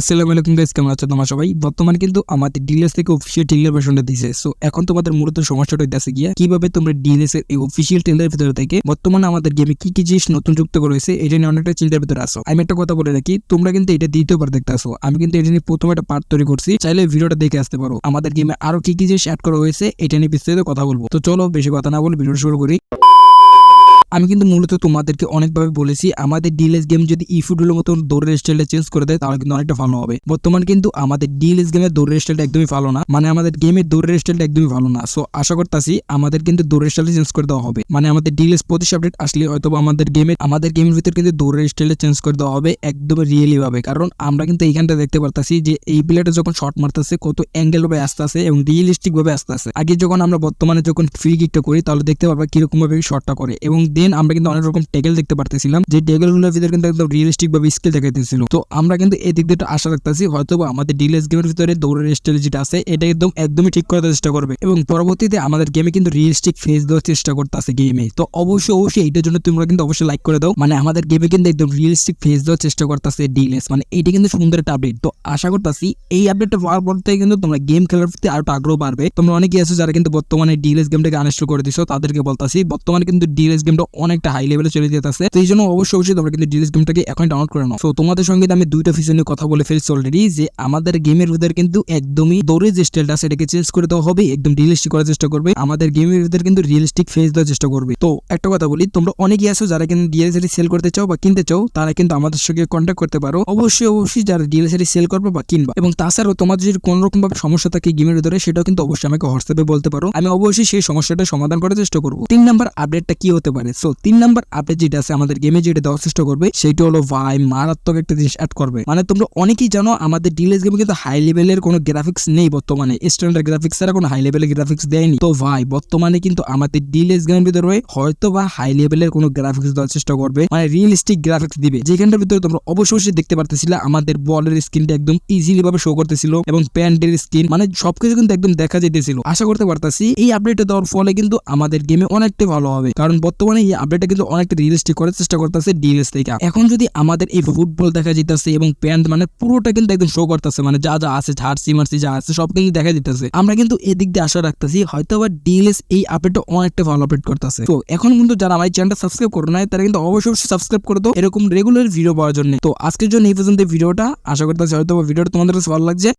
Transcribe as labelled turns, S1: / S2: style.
S1: আসসালামু আলাইকুম গাইস কেমন আছো তোমরা সবাই? বর্তমানে কিন্তু আমাদের ডিএলএস থেকে অফিসিয়াল টেইলার ভার্সনটা দিয়েছে সো এখন তোমাদের মূলত সমস্যাটা হইতাছে গিয়া, কীভাবে তোমরা ডিএলএস এর এই অফিসিয়াল টেইলার ভিতরে থেকে বর্তমানে আমাদের গেমে কি কি জিনিস নতুন যুক্ত করেছে এটা নিয়ে অনেকটা চিন্তার ভিতরে আসো আমি একটা কথা বলে রাখি, তোমরা কিন্তু এটা দ্বিতীয়বার দেখতে আসো আমি কিন্তু এটা নিয়ে প্রথমে একটা পার্ট তৈরি করছি, চাইলে ভিডিওটা দেখে আসতে পারো। আমাদের গেমে আরও কি কি জিনিস অ্যাড করা হয়েছে, এটা নিয়ে বিস্তারিত কথা বলব। তো চলো, বেশি কথা না বলে ভিডিও শুরু করি। আমি কিন্তু মূলত তোমাদেরকে অনেকভাবে বলেছি, আমাদের ডিএলএস গেম যদি ই ফুটবলের মতো দৌড়ের স্টাইলটা চেঞ্জ করে দেয়, তাহলে কিন্তু অনেকটা ভালো হবে। বর্তমান কিন্তু আমাদের ডিএলএস গেমের দৌড়ের স্টাইলটা একদমই ভালো না মানে আমাদের গেমের দৌড়ের স্টাইলটা একদমই ভালো না। সো আশা করতেছি আমাদের কিন্তু দৌড়ের স্টাইলটা চেঞ্জ করে দেওয়া হবে। মানে আমাদের ডিএলএস পঁচিশ আপডেট আসলে হয়তো আমাদের গেমে আমাদের গেমের ভিতরে কিন্তু দৌড়ের স্টাইলটা চেঞ্জ করে দেওয়া হবে একদম রিয়েলি ভাবে। কারণ আমরা কিন্তু এইখানটা দেখতে পারতাছি যে এই প্লেয়ারটা যখন শট মারতেছে, কত অ্যাঙ্গেল ভাবে আসতে আছে এবং রিয়েলিস্টিক ভাবে আসতে আছে আগে যখন আমরা বর্তমানে যখন ফ্রি কিকটা করি, তাহলে দেখতে পারবা কীরকম ভাবে শটটা করে এবং দেন আমরা কিন্তু অনেক রকম টেগেল দেখতে পারতেছিলাম, যে টেগেলগুলোর ভিতরে কিন্তু একদম রিয়েলিস্টিক ভাবে স্কিল দেখাইতেছিল। তো আমরা কিন্তু এই দিক দিয়ে আশা রাখতেছি হয়তো আমাদের ডিলেস গেমের ভিতরে দৌড়ের যেটা আছে, এটা একদম, একদমই ঠিক করার চেষ্টা করবে। এবং পরবর্তীতে আমাদের গেমে কিন্তু রিয়েলিস্টিক ফেস দেওয়ার চেষ্টা করতেছে গেমে তো অবশ্যই অবশ্যই এইটার জন্য তোমরা কিন্তু অবশ্যই লাইক করে দাও। মানে আমাদের গেমে কিন্তু একদম রিয়েলিস্টিক ফেস দেওয়ার চেষ্টা করতেছে ডিলেস মানে এটা কিন্তু সুন্দর একটা আপডেট তো আশা করতেছি এই আপডেটটা পাওয়ার পর থেকে কিন্তু তোমরা গেম খেলার প্রতি আরও আগ্রহ বাড়বে। তোমরা অনেকেই আছো যারা কিন্তু বর্তমানে ডিএলএস গেমটাকে আনস্টল করে দিছো, তাদেরকে বলতাছি, বর্তমানে কিন্তু ডিএলএস গেমটা অনেকটা হাই লেভেলে চলে যেতেছে। তো এই জন্য অবশ্যই অবশ্যই তোমরা কিন্তু ডিএলএস গেমটাকে এখন ডাউনলোড করে নাও। তো তোমাদের সঙ্গে আমি দুইটা ফিচার নিয়ে কথা বলে ফেলছি অলরেডি যে আমাদের গেমের ভিতরে কিন্তু একদমই দৌড়ের যে স্টাইলটা সেটাকে চেঞ্জ করে দেওয়া হবে, একদম রিয়েলিস্টিক করার চেষ্টা করবে। আমাদের গেমের ভিতরে কিন্তু রিয়েলিস্টিক ফেস দেওয়ার চেষ্টা করবে। তো একটা কথা বলি, তোমরা অনেকেই আছো যারা কিন্তু ডিএলএসআরি সেল করতে চাও বা কিনতে চাও, তারা কিন্তু আমাদের সঙ্গে কন্ট্যাক্ট করতে পারো। অবশ্যই অবশ্যই যারা ডিএলএসআরি সেল করবে বা কিনবা। এবং তাছাড়াও তোমাদের যদি কোনো রকম ভাবে সমস্যা থাকে গেমের ভিতরে, সেটাও কিন্তু অবশ্যই আমাকে হোয়াটসঅ্যাপে বলতে পারো। আমি অবশ্যই সেই সমস্যাটা সমাধান করার চেষ্টা করব। তিন নাম্বার আপডেটটা কি হতে পারে? সো তিন নাম্বার আপডেট যেটা আছে আমাদের গেমে যেটা দেওয়ার চেষ্টা করবে, সেটা হলো ভাই, মারাত্মক একটা জিনিস অ্যাড করবে। মানে তোমরা অনেকেই জানো, আমাদের ডিএলএস গেমে কিন্তু হাই লেভেলের কোনো গ্রাফিক্স নেই বর্তমানে। স্ট্যান্ডার্ড গ্রাফিক্স ছাড়া কোনো হাই লেভেলের গ্রাফিক্স দেয়নি। তো ভাই, বর্তমানে কিন্তু আমাদের ডিএলএস গেমের ভিতরে হয়তো বা হাই লেভেলের কোনো গ্রাফিক্স দেওয়ার চেষ্টা করবে মানে রিয়েলিস্টিক গ্রাফিক্স দিবে। যেখানটার ভিতরে তোমরা অবশ্যই দেখতে পারতেছিলে, আমাদের বলের স্কিনটা একদম ইজিলি ভাবে শো করতেছিল এবং প্যান্টের স্কিন মানে সবকিছু কিন্তু একদম দেখা যেতেছিল। আশা করতে পারতাছি, এই আপডেটটা দেওয়ার ফলে কিন্তু আমাদের গেমে অনেকটা ভালো হবে। কারণ বর্তমানে এই আপডেটটা কিন্তু অনেকটা রিয়েলিস্টিক করার চেষ্টা করতেছে ডিএলএস থেকে। এখন যদি আমাদের এই ফুটবল দেখা যেতেছে এবং প্যান্ট মানে পুরোটা কিন্তু একদম শো করতেছে মানে যা যা আছে জার্সি মার্সি যা আছে, সব কিন্তু দেখা যেতেছে। আমরা কিন্তু এদিক দিয়ে আশা রাখতেছি হয়তো আবার ডিএলএস এই আপডেটটা অনেকটা ভালো আপডেট করতেছে। তো এখন কিন্তু যারা আমার চ্যানেলটা সাবস্ক্রাইব করো নাই, তারা কিন্তু অবশ্যই সাবস্ক্রাইব করে দাও, এরকম রেগুলার ভিডিও পাওয়ার জন্য। তো আজকের জন্য এই পর্যন্ত ভিডিওটা। আশা করতেছি হয়তো ভিডিওটা তোমাদের কাছে ভালো লাগছে।